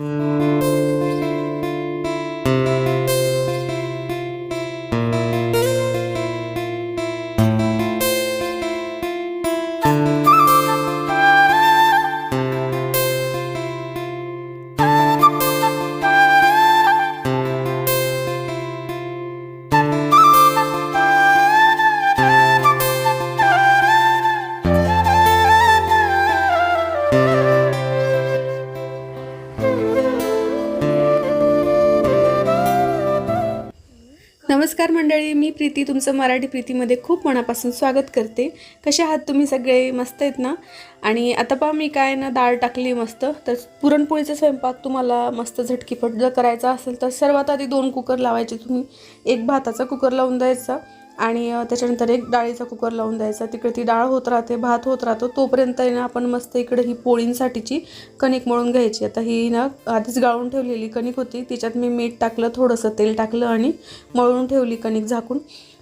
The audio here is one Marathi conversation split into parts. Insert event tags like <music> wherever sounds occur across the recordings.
Mm-hmm. नमस्कार मंडळी मी प्रीती तुमचं मराठी प्रीतीमध्ये खूप मनापासून स्वागत करते. कसे आहात तुम्ही सगळे? मस्त आहेत ना? आणि आता पहा मी काय ना डाळ टाकली मस्त. तर पुरणपोळीचा स्वयंपाक तुम्हाला मस्त झटकीपट जर करायचा असेल तर सर्वात आधी दोन कुकर लावायचे तुम्ही. एक भाताचा कुकर लावून द्यायचा. आणि त्याच्यानंतर एक डाळीचा कुकर लावून द्यायचा. तिकडे ती डाळ होत राहते भात होत राहतो. तोपर्यंत आहे ना आपण मस्त इकडे ही पोळींसाठीची कणिक मळून घ्यायची. आता ही ना आधीच गाळून ठेवलेली कणिक होती. तिच्यात मी मीठ टाकलं थोडंसं तेल टाकलं आणि मळून ठेवली कणिक झाकून.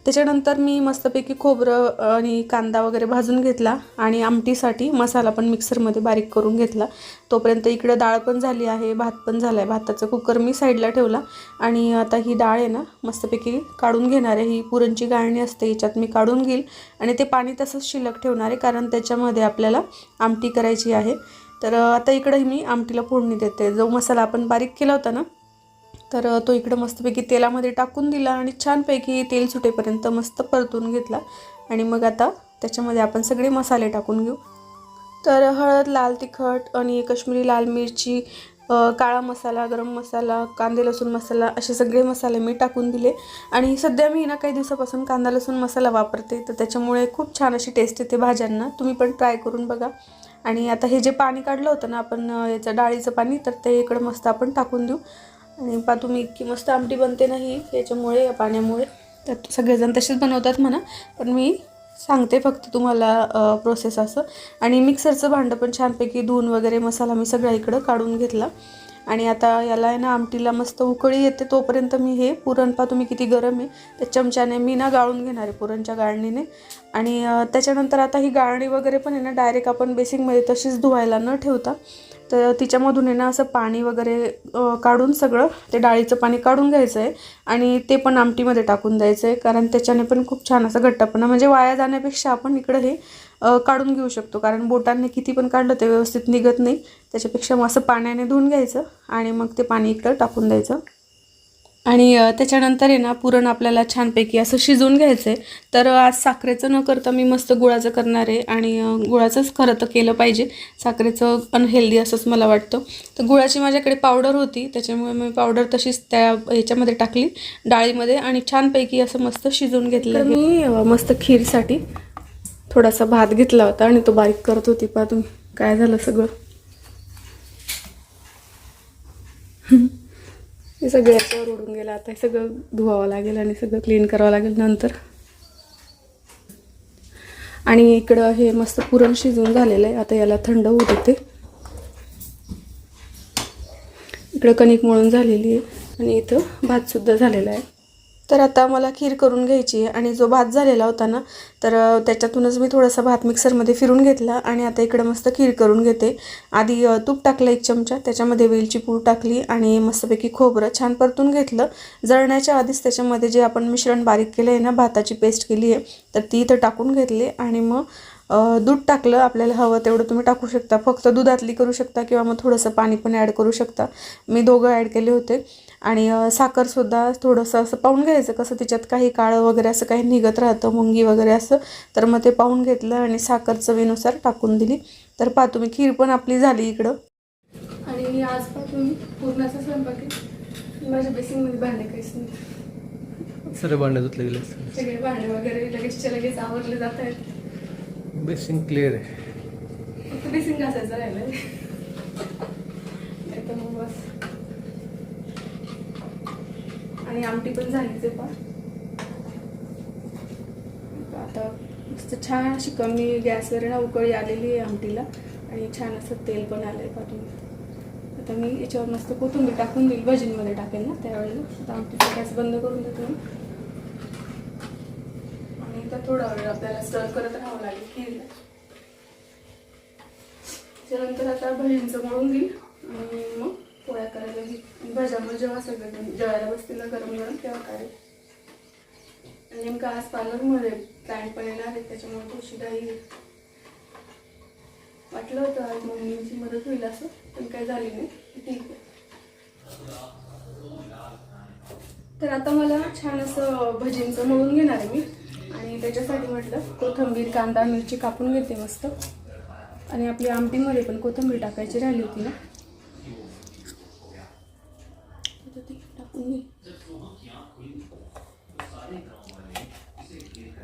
त्याच्यानंतर मी मस्तपैकी खोबरं आणि कांदा वगैरे भाजून घेतला आणि आमटीसाठी मसाला पण मिक्सरमध्ये बारीक करून घेतला. तोपर्यंत इकडं डाळ पण झाली आहे भात पण झाला आहे भाताचा कुकर मी साईडला ठेवला आणि आता ही डाळ आहे ना मस्तपैकी काढून घेणार आहे. ही पुरणची गाळणी असते याच्यात मी काढून घेईल आणि ते पाणी तसंच शिल्लक ठेवणार आहे कारण त्याच्यामध्ये आपल्याला आमटी करायची आहे. तर आता इकडंही मी आमटीला फोडणी देते. जो मसाला आपण बारीक केला होता ना तर तो इकडं मस्तपैकी तेलामध्ये टाकून दिला आणि छानपैकी तेल सुटेपर्यंत मस्त परतून घेतला. आणि मग आता त्याच्यामध्ये आपण सगळे मसाले टाकून घेऊ. तर हळद लाल तिखट आणि काश्मीरी लाल मिरची काळा मसाला गरम मसाला कांदे लसूण मसाला असे सगळे मसाले मी टाकून दिले. आणि सध्या मी ना काही दिवसापासून कांदा लसूण मसाला वापरते. तर त्याच्यामुळे खूप छान अशी टेस्ट येते भाज्यांना. तुम्ही पण ट्राय करून बघा. आणि आता हे जे पाणी काढलं होतं ना आपण याचं डाळीचं पाणी तर ते इकडं मस्त आपण टाकून देऊ. आणि पा तुम्ही इतकी मस्त आमटी बनते नाही याच्यामुळे या पाण्यामुळे. तर सगळेजण तसेच बनवतात म्हणा. पण मी सांगते फक्त तुम्हाला प्रोसेस असं. आणि मिक्सरचं भांडं पण छानपैकी धुवून वगैरे मसाला मी सगळा इकडं काढून घेतला. आणि आता याला आहे ना आमटीला मस्त उकळी येते तोपर्यंत मी हे पुरण पा तुम्ही किती गरम आहे. त्या चमच्याने मी ना गाळून घेणार आहे पुरणच्या गाळणीने. आणि त्याच्यानंतर आता ही गाळणी वगैरे पण आहे ना डायरेक्ट आपण बेसिंगमध्ये तशीच धुवायला न ठेवता. तर तिच्यामधून आहे ना असं पाणी वगैरे काढून सगळं ते डाळीचं पाणी काढून घ्यायचं आहे आणि ते पण आमटीमध्ये टाकून द्यायचं आहे कारण त्याच्याने पण खूप छान असं घट्टपणा म्हणजे वाया जाण्यापेक्षा आपण इकडं हे काढून घेऊ शकतो. कारण बोटांनी किती पण काढलं ते व्यवस्थित निघत नाही. त्याच्यापेक्षा मग असं पाण्याने धुवून घ्यायचं आणि मग ते पाणी इकडं टाकून द्यायचं. आणि त्याच्यानंतर आहे ना पुरण आपल्याला छानपैकी असं शिजवून घ्यायचं आहे तर आज साखरेचं न करता मी मस्त गुळाचं करणार आहे आणि गुळाचंच खरं तर केलं पाहिजे. साखरेचं अनहेल्दी असंच मला वाटतं. तर गुळाची माझ्याकडे पावडर होती त्याच्यामुळे मी पावडर तशीच त्या ह्याच्यामध्ये टाकली डाळीमध्ये आणि छानपैकी असं मस्त शिजवून घेतलं मी मस्त खीरसाठी थोडासा भात घेतला होता आणि तो बारीक करत होती. पा तुम्ही काय झालं सगळं? हे सगळं याच्यावर उडून गेलं. आता हे सगळं धुवावं लागेल आणि सगळं क्लीन करावं लागेल नंतर. आणि इकडं हे मस्त पुरण शिजून झालेलं आहे. आता याला थंड होऊ देते. इकडं कणिक मळून झालेली आहे. आणि इथं भातसुद्धा झालेला आहे. तर आता मला खीर करून घ्यायची आहे आणि जो भात झालेला होता ना तर त्याच्यातूनच मी थोडासा भात मिक्सरमध्ये फिरून घेतला आणि आता इकडे मस्त खीर करून घेते. आधी तूप टाकलं एक चमचा त्याच्यामध्ये वेलची पूड टाकली आणि मस्तपैकी खोबरं छान परतून घेतलं. जळण्याच्या आधीच त्याच्यामध्ये जे आपण मिश्रण बारीक केलं आहे ना भाताची पेस्ट केली आहे तर ती इथं टाकून घेतली आणि मग दूध टाकलं. आपल्याला हवं तेवढं तुम्ही टाकू शकता. फक्त दुधातली करू शकता किंवा मग थोडंसं पाणी पण ॲड करू शकता. मी दोघं ॲड केले होते. आणि साखरसुद्धा थोडंसं असं पाहून घ्यायचं कसं तिच्यात काही काळं वगैरे असं काही निघत राहतं मुंगी वगैरे असं तर मग ते पाहून घेतलं आणि साखर चवीनुसार टाकून दिली. तर पहा तुम्ही खीर पण आपली झाली इकडं. आणि आज पहा तुम्ही पूर्णाचा स्वयंपाक माझ्या बेसिंगमध्ये भांडे काहीच नाही. सगळे भांडे धुतले गेले. सगळे भांडे वगैरे लगेचच्या लगेच आवरले जात आहेत. बेसिंग क्लिअर आहे. फक्त बेसिंग घासायचं राहिलंय. नाही तर मग बस. आणि आमटी पण झालीच आहे पण. आता मस्त छान अशी कमी गॅसवर ना उकळी आलेली आहे आमटीला. आणि छान असं तेल पण आलं आहे पाठून आता मी याच्यावर मस्त कोथिंबीर टाकून देईल भजींमध्ये टाकेल ना त्यावेळेला. आता आमटीचा गॅस बंद करून देतो मी. आणि आता थोडा वेळ आपल्याला स्टर करत राहावं लागेल की त्यानंतर आता भजींचं मळून घेईल. आणि मग पोळ्या करायला भजामुळे जेव्हा सगळं जेवायला बसतील गरम गरम तेव्हा काय? आणि नेमकं आज पार्लरमध्ये क्लायंट पण येणार आहे त्याच्यामुळे थोडीशी घाई वाटलं होतं आज मम्मीची मदत होईल असं पण काही झाली नाही. ठीक आहे. तर आता मला छान असं भजींचं मळून घेणार आहे मी. आणि त्याच्यासाठी म्हटलं कोथिंबीर कांदा मिरची कापून घेते मस्त. आणि आपली आमटीमध्ये पण कोथिंबीर टाकायची राहिली होती ना आता ती टाकून घे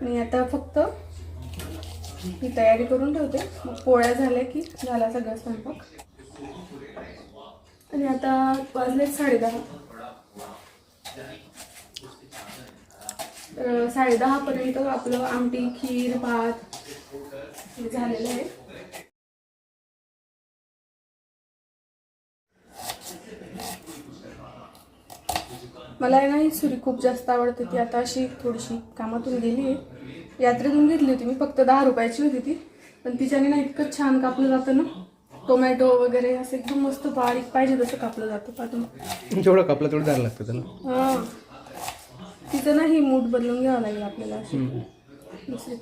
आणि आता फक्त ही तयारी करून ठेवते. मग पोळ्या झाल्या की झाला सगळा स्वयंपाक. आणि आता वाजले साडेदहा. तर साडेदहापर्यंत आपलं आमटी खीर भात हे झालेलं आहे. मला आहे ना ही सुरी खूप जास्त आवडते. ती आता अशी थोडीशी कामातून गेली आहे. यात्रेतून घेतली होती मी फक्त दहा रुपयाची होती ती. पण तिच्याने ना इतकं छान कापलं जातं ना. टोमॅटो वगैरे असं एकदम मस्त बारीक पाहिजे तसं कापलं जातं. पाठून जेवढं कापलं तेवढं द्यायला लागतं त्याला. हा. तिचं ना ही मूठ बदलून घ्यावं लागेल आपल्याला अशी. हम्म. दुसरी.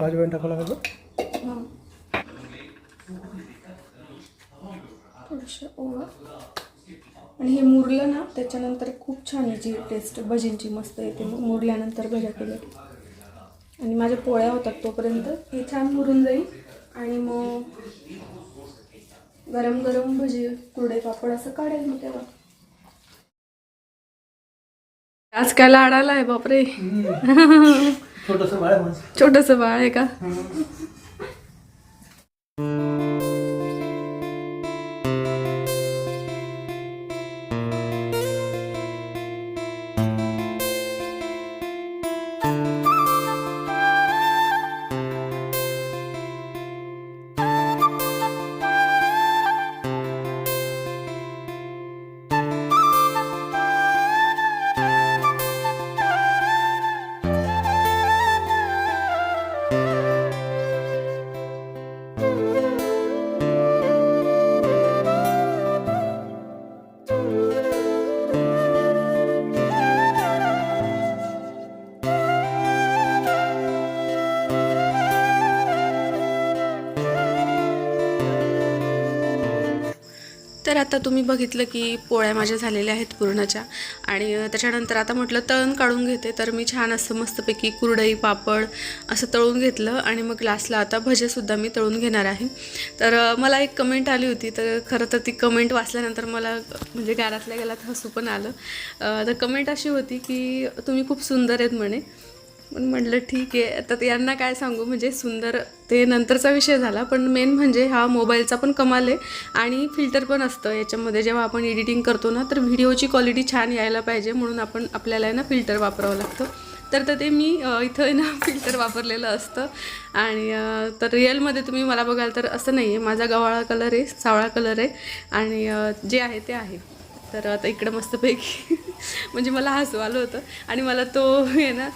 पाच वेळ टाकावं लागतं हा. थोडंसं ओवा. आणि हे मुरलं ना त्याच्यानंतर खूप छान याची टेस्ट भजींची मस्त येते मग मुरल्यानंतर भज्या केल्या की. आणि माझ्या पोळ्या होतात तोपर्यंत. हे छान मुरून जाईल. आणि मग गरम गरम भजी कुरडे पापड असं काढेल मग तेव्हा. आज काय लाड आलाय बापरे. छोटस बाळ आहे का? तर आता तुम्ही बघितलं की पोळ्या माझ्या झालेल्या आहेत पुरणाच्या. आणि त्याच्यानंतर आता म्हटलं तळण काढून घेते. तर मी छान असं मस्तपैकी कुरडई पापड असं तळून घेतलं. आणि मग लास्टला आता भजेसुद्धा मी तळून घेणार आहे. तर मला एक कमेंट आली होती. तर खरं तर ती कमेंट वाचल्यानंतर मला म्हणजे गारातल्या गेलात हसू पण आलं. तर कमेंट अशी होती की तुम्ही खूप सुंदर आहेत म्हणे. पण म्हटलं ठीक आहे. आता यांना काय सांगू? म्हणजे सुंदर ते नंतरचा विषय झाला पण मेन म्हणजे हा मोबाईलचा पण कमाल आहे आणि फिल्टर पण असतं. याच्यामध्ये जेव्हा आपण एडिटिंग करतो ना तर व्हिडिओची क्वालिटी छान यायला पाहिजे म्हणून आपण आपल्याला आहे ना फिल्टर वापरावं लागतं. तर तर ते मी इथं आहे ना <laughs> फिल्टर वापरलेलं असतं. आणि तर रिअलमध्ये तुम्ही मला बघाल तर असं नाही आहे माझा गव्हाळा कलर आहे सावळा कलर आहे आणि जे आहे ते आहे. तर आता इकडं मस्तपैकी <laughs> म्हणजे मला हसू आलं होतं. आणि मला तो आहे ना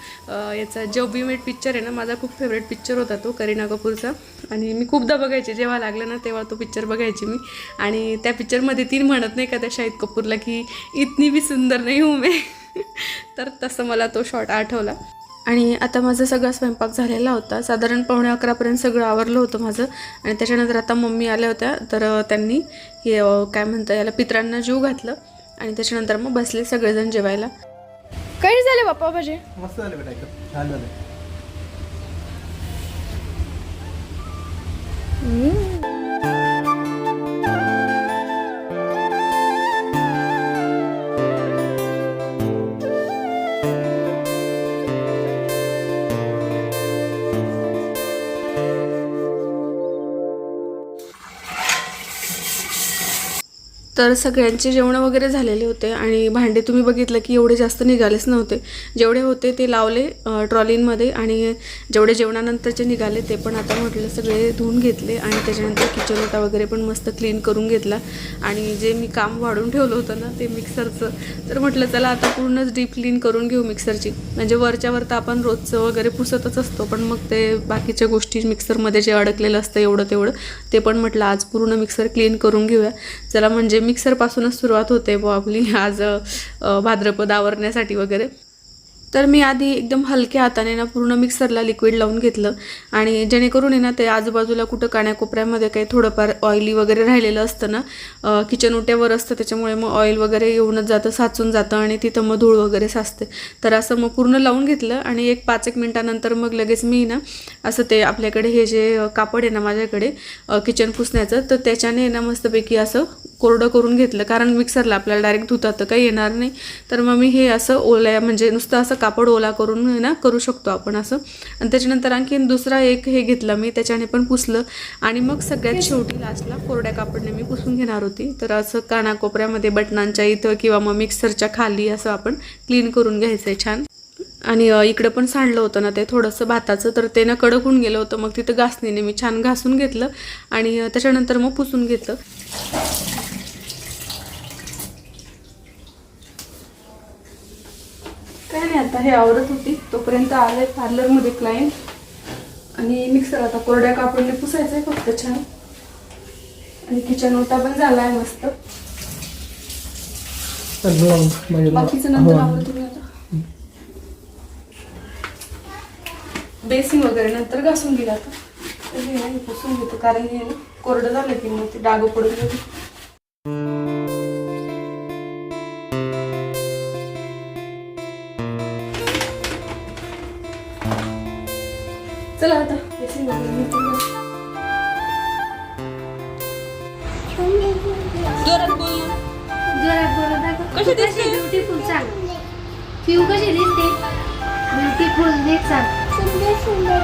याचा जो बी मेट पिक्चर आहे ना माझा खूप फेवरेट पिक्चर होता तो करीना कपूरचा. आणि मी खूपदा बघायचे जेव्हा लागलं ना तेव्हा तो पिक्चर बघायची मी. आणि त्या पिक्चरमध्ये ती म्हणत नाही का त्या शाहिद कपूरला की इतनी बी सुंदर नाही हूँ <laughs> तर तसं मला तो शॉट आठवला. आणि आता माझा सगळा स्वयंपाक झालेला होता. साधारण पावणे अकरापर्यंत सगळं आवरलं होतं माझं. आणि त्याच्यानंतर आता मम्मी आल्या होत्या. तर त्यांनी हे काय म्हणतं याला पित्रांना जीव घातलं. आणि त्याच्यानंतर मग बसले सगळेजण जेवायला. काही झाले बाप्पा भाजी? मस्त झालं बेटा एकदम छान झालं. तर सगळ्यांचे जेवणं वगैरे झालेले होते आणि भांडे तुम्ही बघितलं की एवढे जास्त निघालेच नव्हते. जेवढे होते ते लावले ट्रॉलींमध्ये आणि जेवढे जेवणानंतरचे निघाले ते पण आता म्हटलं सगळे धुवून घेतले आणि त्याच्यानंतर किचन ओटा वगैरे पण मस्त क्लीन करून घेतला. आणि जे मी काम वाढून ठेवलं होतं ना ते मिक्सरचं तर म्हटलं चला आता पूर्णच डीप क्लीन करून घेऊ मिक्सरची म्हणजे वरच्या वर तर आपण रोजचं वगैरे पुसतच असतो पण मग ते बाकीच्या गोष्टी मिक्सरमध्ये जे अडकलेलं असतं एवढं तेवढं ते पण म्हटलं आज पूर्ण मिक्सर क्लीन करून घेऊया. चला म्हणजे मिक्सरपासूनच सुरुवात होते बुवा आपली आज भाद्रपद आवरण्यासाठी वगैरे. तर मी आधी एकदम हलक्या हाताने ना पूर्ण मिक्सरला लिक्विड लावून घेतलं आणि जेणेकरून आहे ना ते आजूबाजूला कुठं काण्याकोपऱ्यामध्ये काही थोडंफार ऑइली वगैरे राहिलेलं असतं ना किचन उट्यावर असतं त्याच्यामुळे मग ऑइल वगैरे येऊनच जातं साचून जातं आणि तिथं मग धूळ वगैरे साचते. तर असं मग पूर्ण लावून घेतलं आणि एक पाच एक मिनटानंतर मग लगेच मी ना असं ते आपल्याकडे हे जे कापड आहे ना माझ्याकडे किचन पुसण्याचं तर त्याच्याने ना मस्तपैकी असं कोरडं करून घेतलं. कारण मिक्सरला आपल्याला डायरेक्ट धुता तर काही येणार नाही. तर मग मी हे असं ओल्या म्हणजे नुसतं असं कापड ओला करून आहे ना करू शकतो आपण असं. आणि त्याच्यानंतर आणखीन दुसरा एक हे घेतलं मी त्याच्याने पण पुसलं. आणि मग सगळ्यात शेवटी लास्टला कोरड्या कापडने मी पुसून घेणार होती. तर असं कानाकोपऱ्यामध्ये बटनांच्या इथं किंवा मग मिक्सरच्या खाली असं आपण क्लीन करून घ्यायचं आहे छान. आणि इकडं पण सांडलं होतं ना ते थोडंसं भाताचं तर ते ना कडक होऊन गेलं होतं. मग तिथं घासणीने मी छान घासून घेतलं. आणि त्याच्यानंतर मग पुसून घेतलं काय नाही आता हे आवडत होती. तोपर्यंत आलंय पार्लरमध्ये क्लायंट आणि मिक्सर आता कोरड्या कापडने पुसायचं आहे फक्त छान. आणि किचन ओटा पण झाला आहे मस्त बाकीचं नंतर. आवडत तुम्ही आता. बेसिंग वगैरे नंतर घासून गेला आता. तर हे नाही पुसून घेतो कारण हे ना कोरडं झालं की मग ते डाग पडून जोरात कशी ब्युटिफुल सांग पिऊ कशी दिसते? ब्युटिफुल देख सांग सुंदर सुंदर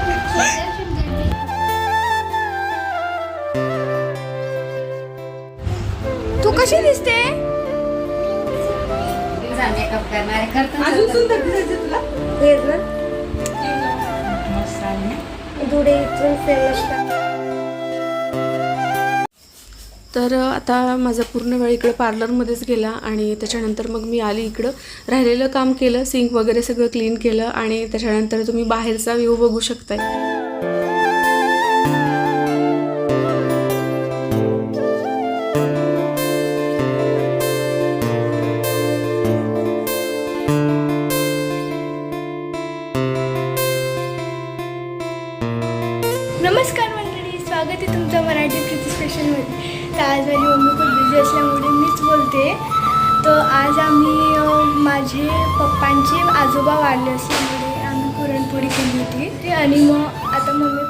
तू कशी दिसते? मेकअप करणारे अजून सुंदर दिसायचं तुला? धुडे इथून फेमस तर आता माझा पूर्ण वेळ इकडं पार्लरमध्येच गेला आणि त्याच्यानंतर मग मी आली इकडं. राहिलेलं काम केलं सिंक वगैरे सगळं क्लीन केलं आणि त्याच्यानंतर तुम्ही बाहेरचा व्ह्यू बघू शकताय. आज आम्ही माझे पप्पांचे आजोबा वाढले असल्यामुळे आम्ही पुरणपोळी केली होती. ते आणि मग आता मम्मी